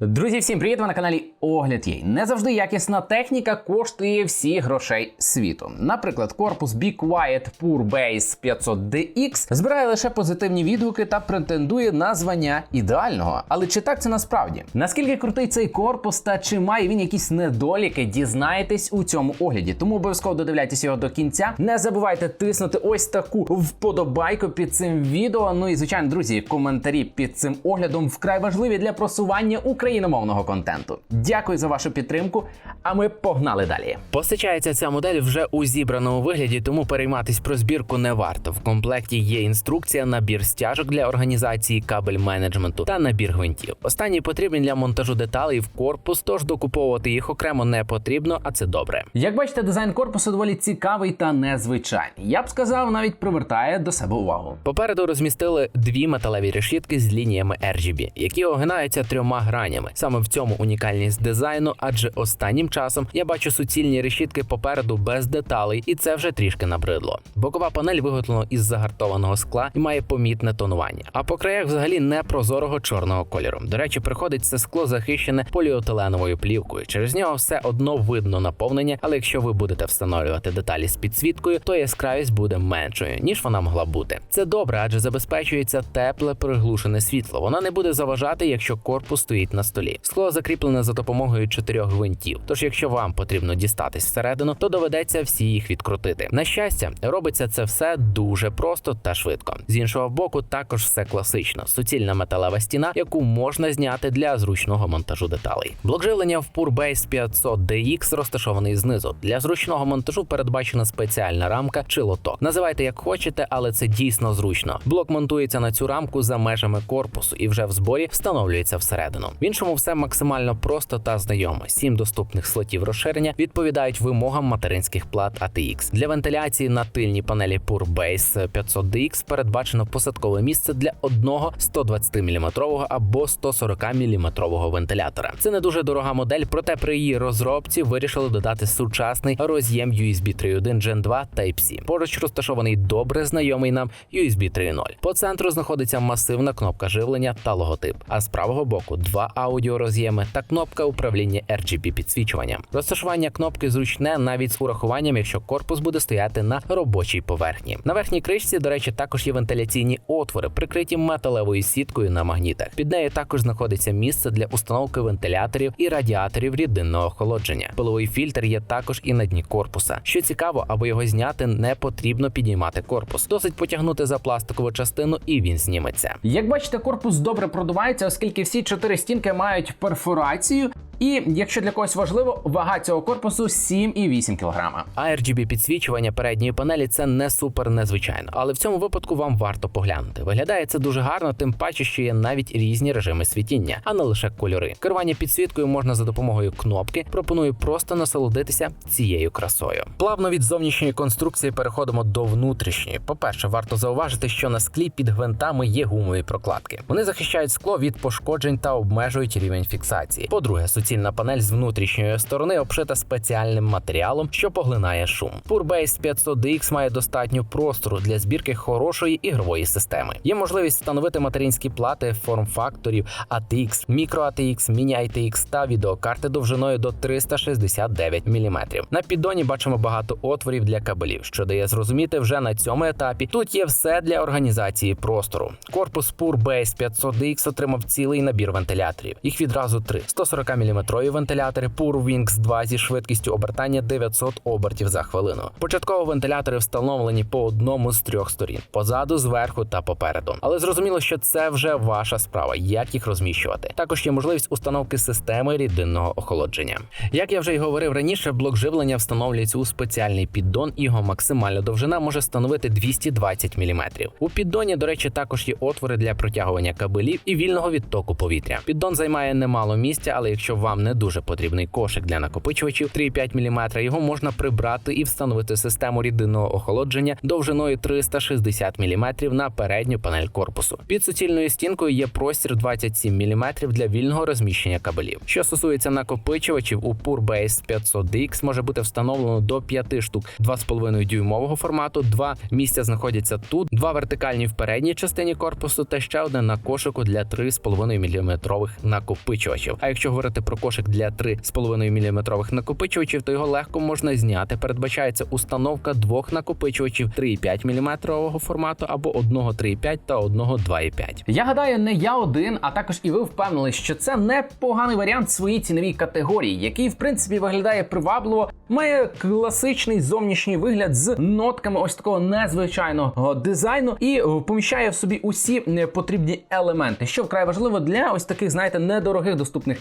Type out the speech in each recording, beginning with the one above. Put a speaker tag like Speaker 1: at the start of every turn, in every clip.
Speaker 1: Друзі, всім привіт! Ви на каналі Огляд Єй. Не завжди якісна техніка коштує всі грошей світу. Наприклад, корпус Be Quiet Pure Base 500DX збирає лише позитивні відгуки та претендує на звання ідеального. Але чи так це насправді? Наскільки крутий цей корпус та чи має він якісь недоліки, дізнаєтесь у цьому огляді. Тому обов'язково додивляйтесь його до кінця. Не забувайте тиснути ось таку вподобайку під цим відео. Ну і звичайно, друзі, коментарі під цим оглядом вкрай важливі для просування україномовного контенту. Дякую за вашу підтримку. А ми погнали далі.
Speaker 2: Постачається ця модель вже у зібраному вигляді, тому перейматись про збірку не варто. В комплекті є інструкція, набір стяжок для організації кабель менеджменту та набір гвинтів. Останні потрібні для монтажу деталей в корпус, тож докуповувати їх окремо не потрібно, а це добре.
Speaker 1: Як бачите, дизайн корпусу доволі цікавий та незвичайний. Я б сказав, навіть привертає до себе увагу.
Speaker 2: Попереду розмістили дві металеві решітки з лініями RGB, які огинаються трьома гранями. Саме в цьому унікальність дизайну, адже останнім часом я бачу суцільні решітки попереду без деталей, і це вже трішки набридло. Бокова панель виготовлена із загартованого скла і має помітне тонування. А по краях взагалі не прозорого чорного кольору. До речі, приходить це скло захищене поліетиленовою плівкою. Через нього все одно видно наповнення, але якщо ви будете встановлювати деталі з підсвіткою, то яскравість буде меншою ніж вона могла бути. Це добре, адже забезпечується тепле приглушене світло. Воно не буде заважати, якщо корпус стоїть на столі. Скло закріплене за допомогою чотирьох гвинтів. Тож, якщо вам потрібно дістатись всередину, то доведеться всі їх відкрутити. На щастя, робиться це все дуже просто та швидко. З іншого боку, також все класично: суцільна металева стіна, яку можна зняти для зручного монтажу деталей. Блок живлення в PureBase 500 DX розташований знизу. Для зручного монтажу передбачена спеціальна рамка чи лоток. Називайте як хочете, але це дійсно зручно. Блок монтується на цю рамку за межами корпусу і вже в зборі встановлюється всередину. В іншому все максимально просто та знайомо. Сім доступних слотів розширення відповідають вимогам материнських плат ATX. Для вентиляції на тильній панелі PureBase 500 DX передбачено посадкове місце для одного 120 мм або 140 мм вентилятора. Це не дуже дорога модель, проте при її розробці вирішили додати сучасний роз'єм USB 3.1 Gen 2 Type-C. Поруч розташований добре знайомий нам USB 3.0. По центру знаходиться масивна кнопка живлення та логотип. А з правого боку два аудіороз'єми та кнопка управління RGB підсвічуванням. Розташування кнопки зручне навіть з урахуванням, якщо корпус буде стояти на робочій поверхні. На верхній кришці, до речі, також є вентиляційні отвори, прикриті металевою сіткою на магнітах. Під нею також знаходиться місце для установки вентиляторів і радіаторів рідинного охолодження. Пиловий фільтр є також і на дні корпуса. Що цікаво, аби його зняти, не потрібно підіймати корпус. Досить потягнути за пластикову частину, і він зніметься.
Speaker 1: Як бачите, корпус добре продувається, оскільки всі чотири стінки мають перфорацію. І якщо для когось важливо, вага цього корпусу 7,8 кг.
Speaker 2: А RGB підсвічування передньої панелі це не супер незвичайно, але в цьому випадку вам варто поглянути. Виглядає це дуже гарно, тим паче, що є навіть різні режими світіння, а не лише кольори. Керування підсвіткою можна за допомогою кнопки. Пропоную просто насолодитися цією красою. Плавно від зовнішньої конструкції переходимо до внутрішньої. По-перше, варто зауважити, що на склі під гвинтами є гумові прокладки. Вони захищають скло від пошкоджень та обмежують рівень фіксації. По-друге, суцільна панель з внутрішньої сторони обшита спеціальним матеріалом, що поглинає шум. PureBase 500 DX має достатньо простору для збірки хорошої ігрової системи. Є можливість встановити материнські плати форм-факторів ATX, Micro ATX, Mini ATX та відеокарти довжиною до 369 мм. На піддоні бачимо багато отворів для кабелів, що дає зрозуміти вже на цьому етапі. Тут є все для організації простору. Корпус PureBase 500 DX отримав цілий набір вентиляторів. Їх відразу три: 140 мм вентилятори PureWings 2 зі швидкістю обертання 900 обертів за хвилину. Початково вентилятори встановлені по одному з трьох сторін: позаду, зверху та попереду. Але зрозуміло, що це вже ваша справа, як їх розміщувати. Також є можливість установки системи рідинного охолодження. Як я вже й говорив раніше, блок живлення встановлюється у спеціальний піддон, і його максимальна довжина може становити 220 мм. У піддоні, до речі, також є отвори для протягування кабелів і вільного відтоку повітря. Піддон займає немало місця, але якщо вам не дуже потрібний кошик для накопичувачів 3,5 мм, його можна прибрати і встановити систему рідинного охолодження довжиною 360 мм на передню панель корпусу. Під суцільною стінкою є простір 27 мм для вільного розміщення кабелів. Що стосується накопичувачів, у PureBase 500DX може бути встановлено до 5 штук 2,5 дюймового формату. Два місця знаходяться тут, два вертикальні в передній частині корпусу та ще одне на кошику для 3,5 мм накопичувачів. А якщо говорити про кошик для 3,5 мм накопичувачів, то його легко можна зняти. Передбачається установка двох накопичувачів 3,5 мм формату або одного 3,5 та одного 2,5.
Speaker 1: Я гадаю, не я один, а також і ви впевнили, що це непоганий варіант своїй ціновій категорії, який в принципі виглядає привабливо, має класичний зовнішній вигляд з нотками ось такого незвичайного дизайну і поміщає в собі усі потрібні елементи, що вкрай важливо для ось таких, знаєте, недорогих доступних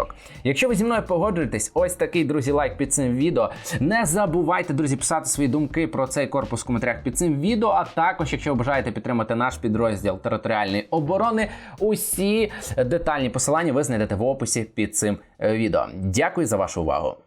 Speaker 1: збірок. Якщо ви зі мною погоджуєтесь, ось такий друзі лайк під цим відео. Не забувайте, друзі, писати свої думки про цей корпус в коментарях під цим відео. А також, якщо ви бажаєте підтримати наш підрозділ територіальної оборони, усі детальні посилання ви знайдете в описі під цим е, відео. Дякую за вашу увагу.